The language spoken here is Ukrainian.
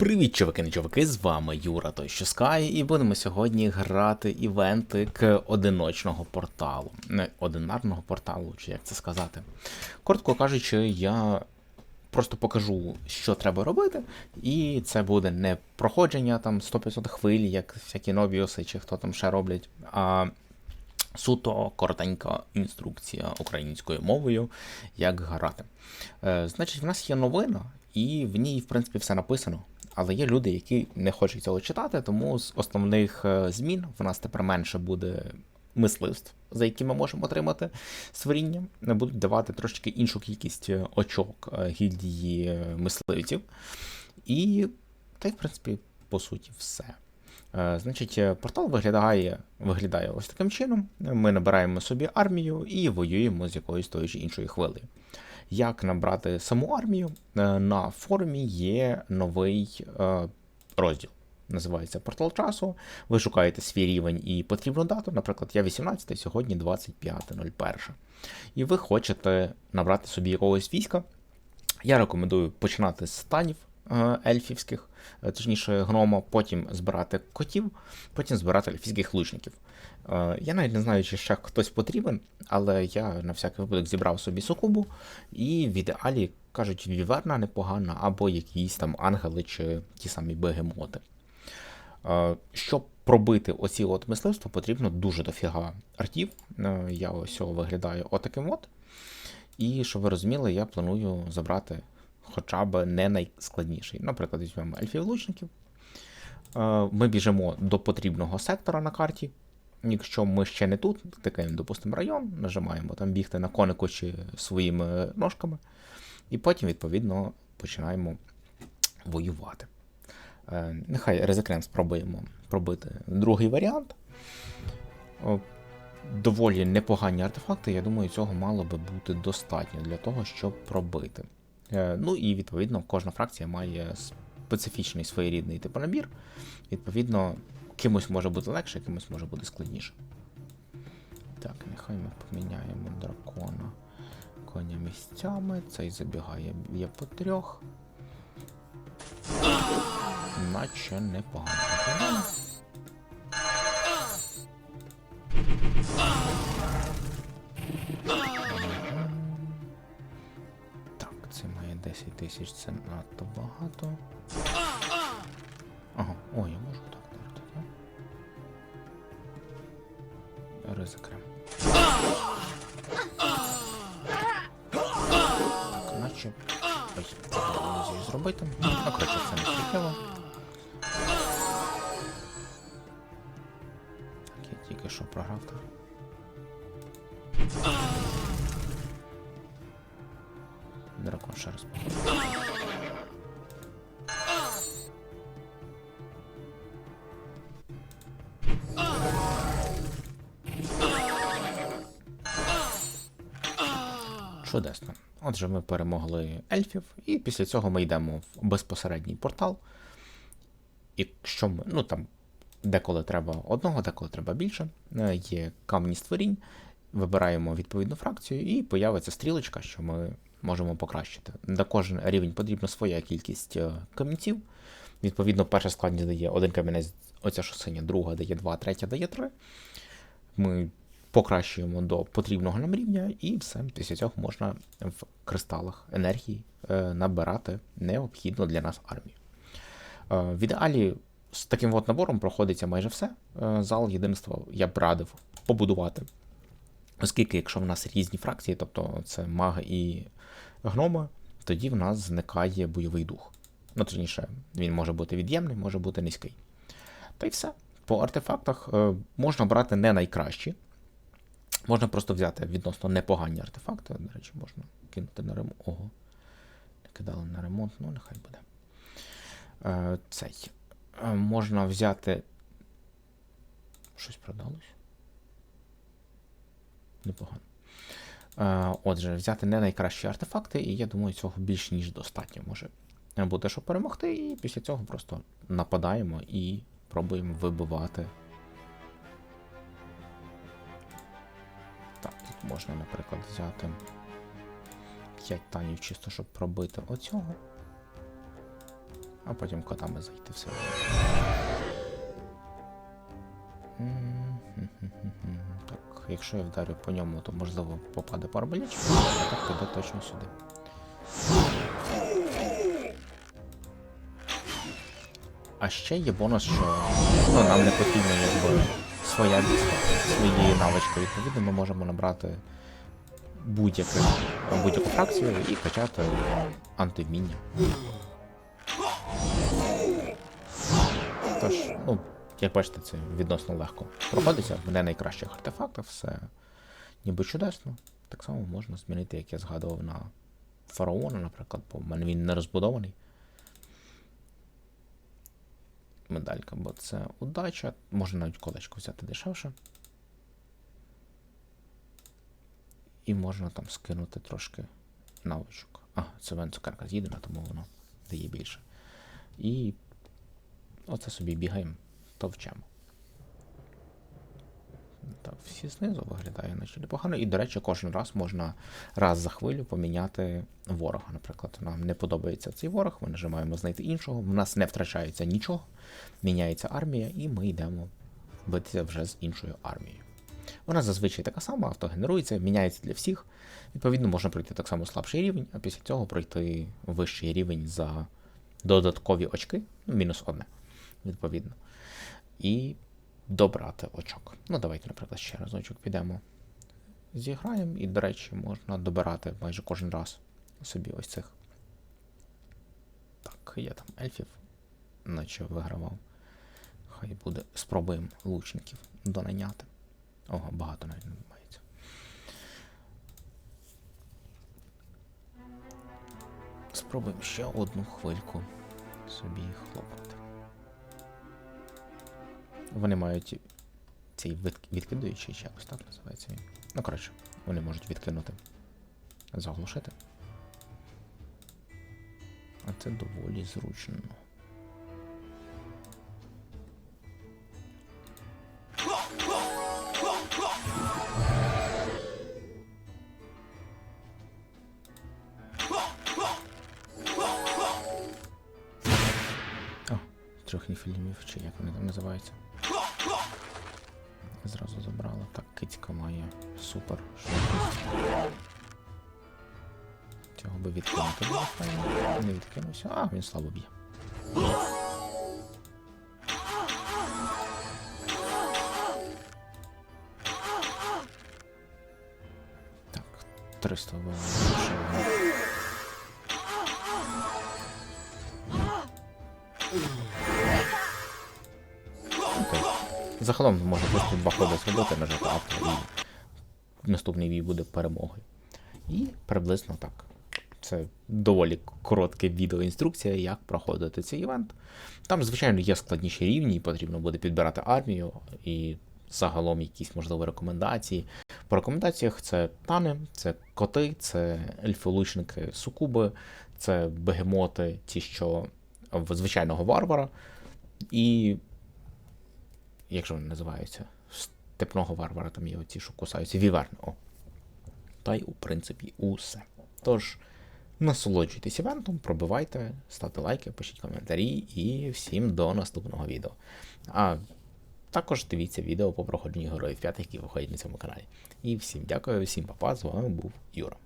Привіт, чуваки не чуваки, з вами Юра той Sky, і будемо сьогодні грати івенти к одиночного порталу. Не одинарного порталу, чи як це сказати. Коротко кажучи, я просто покажу, що треба робити, і це буде не проходження там 100-500 хвиль, як всякі новіуси, чи хто там ще роблять, а суто коротенька інструкція українською мовою, як грати. Е, значить, в нас є новина, і в ній, в принципі, все написано. Але є люди, які не хочуть цього читати, тому з основних е, змін в нас тепер менше буде мисливств, за які ми можемо отримати створіння. Будуть давати трошки іншу кількість е, очок е, гільдії мисливців. І та й, в принципі, по суті, все. Значить, портал виглядає, виглядає ось таким чином. Ми набираємо собі армію і воюємо з якоюсь тою чи іншою хвилею. Як набрати саму армію? Е, На форумі є новий е, розділ. Називається портал часу. Ви шукаєте свій рівень і потрібну дату. Наприклад, я 18, сьогодні 25.01. І ви хочете набрати собі якогось війська. Я рекомендую починати з станів ельфівських, е, точніше гнома, потім збирати котів, потім збирати ельфійських лучників. Е, Я навіть не знаю, чи ще хтось потрібен, але я на всякий випадок зібрав собі сукубу, і в ідеалі кажуть, віверна непогана, або якісь там ангели чи ті самі бегемоти. Е, Щоб пробити оці от мисливства, потрібно дуже дофіга артів. Е, Я ось виглядаю отаким от. І щоб ви розуміли, я планую забрати хоча б не найскладніший. Наприклад, візьмемо ельфів лучників. Е, Ми біжимо до потрібного сектора на карті. Якщо ми ще не тут, тикаємо, допустимо, район, нажимаємо там бігти на конику чи своїми ножками, і потім, відповідно, починаємо воювати. Е, Нехай ризикнем спробуємо пробити другий варіант. Доволі непогані артефакти, я думаю, цього мало би бути достатньо для того, щоб пробити. Е, Ну і відповідно кожна фракція має специфічний своєрідний типу набір. Відповідно, кимось може бути легше, кимось може бути складніше. Так, нехай ми поміняємо дракона коня місцями. Цей забігає б'є по трьох. Наче непогано. 10 тисяч, це надто багато. Ага, о, я можу так дарити, так? Ризикрем. Так, наче. Ось, треба зробити. Ну, коротше, це не суттєво. Так, я тільки що програв так. Ще раз. Чудесно. Отже, ми перемогли ельфів, і після цього ми йдемо в безпосередній портал. І що ми, ну там деколи треба одного, деколи треба більше. Е, Є камні створінь, вибираємо відповідну фракцію, і появиться стрілочка, що ми можемо покращити. На кожен рівень потрібна своя кількість е, камінців. Відповідно, перша складність дає один камінець, оця що синя, друга дає 2, третя дає 3. Ми покращуємо до потрібного нам рівня, і все. Після цього можна в кристалах енергії е, набирати необхідну для нас армію. Е, В ідеалі з таким от набором проходиться майже все. Зал єдинства я б радив побудувати. Оскільки, якщо в нас різні фракції, тобто це маги і гноми, тоді в нас зникає бойовий дух. Ну, точніше, він може бути від'ємний, може бути низький. Та й все. По артефактах е, можна брати не найкращі. Можна просто взяти відносно непогані артефакти. До речі, можна кинути на ремонт. Ого. Не кидали на ремонт, ну нехай буде. Е, цей. Е, можна взяти. Щось продалось? Непогано. Е, Отже, взяти не найкращі артефакти, і я думаю, цього більш ніж достатньо може бути, щоб перемогти, і після цього просто нападаємо і пробуємо вибивати. Так, тут можна, наприклад, взяти 5 танів чисто, щоб пробити оцього. а потім котами зайти все. Якщо я вдарю по ньому, то можливо попаде по арбалічку, а так піде точно сюди. А ще є бонус, що ну, нам не потрібно якби своя війська, свої навички. Відповідно, ми можемо набрати будь-яку будь-яку фракцію і качати антивміння. Тож, ну, як бачите, це відносно легко проходиться. В не найкращих артефактах, все ніби чудесно. Так само можна змінити, як я згадував на фараона, наприклад, бо в мене він не розбудований. Медалька, бо це удача. Можна навіть колечко взяти дешевше. І можна там скинути трошки навичок. А, це вен цукерка з'їдена, тому воно дає більше. І оце собі бігаємо, товчемо. Так, всі знизу виглядає наче непогано. І, до речі, кожен раз можна раз за хвилю поміняти ворога. Наприклад, нам не подобається цей ворог, ми нажимаємо знайти іншого. В нас не втрачається нічого, міняється армія, і ми йдемо битися вже з іншою армією. Вона зазвичай така сама, автогенерується, міняється для всіх. Відповідно, можна пройти так само слабший рівень, а після цього пройти вищий рівень за додаткові очки, ну, мінус одне, відповідно. І добрати очок. Ну, давайте, наприклад, ще разочок підемо. Зіграємо, і, до речі, можна добирати майже кожен раз собі ось цих. Так, я там ельфів, наче вигравав. Хай буде. Спробуємо лучників донаняти. Ого, багато навіть не. Спробуємо ще одну хвильку собі хлопати. Вони мають цей від- відкидуючий, чи якось так називається він. Ну, коротше, вони можуть відкинути, заглушити. А це доволі зручно. Трьох ніфілімів, чи як вони там називаються. Зразу забрала. Так, кицька має супер. Цього би відкинути. Не відкинувся. А, він слабо б'є. Так, 300 вилучили. Загалом можна просто два ходи зробити, нажати авто, і наступний бій буде перемогою. І приблизно так. Це доволі коротке відеоінструкція, як проходити цей івент. Там, звичайно, є складніші рівні, потрібно буде підбирати армію і загалом якісь можливі рекомендації. По рекомендаціях це тани, це коти, це ельфи-лучники сукуби, це бегемоти, ті, що в звичайного варвара. І як же вони називаються? Степного варвара, там є оці, що кусаються, віверни. О. Та й, у принципі, усе. Тож, насолоджуйтесь івентом, пробивайте, ставте лайки, пишіть коментарі і всім до наступного відео. А також дивіться відео по проходженню героїв 5, які виходять на цьому каналі. І всім дякую, всім папа, з вами був Юра.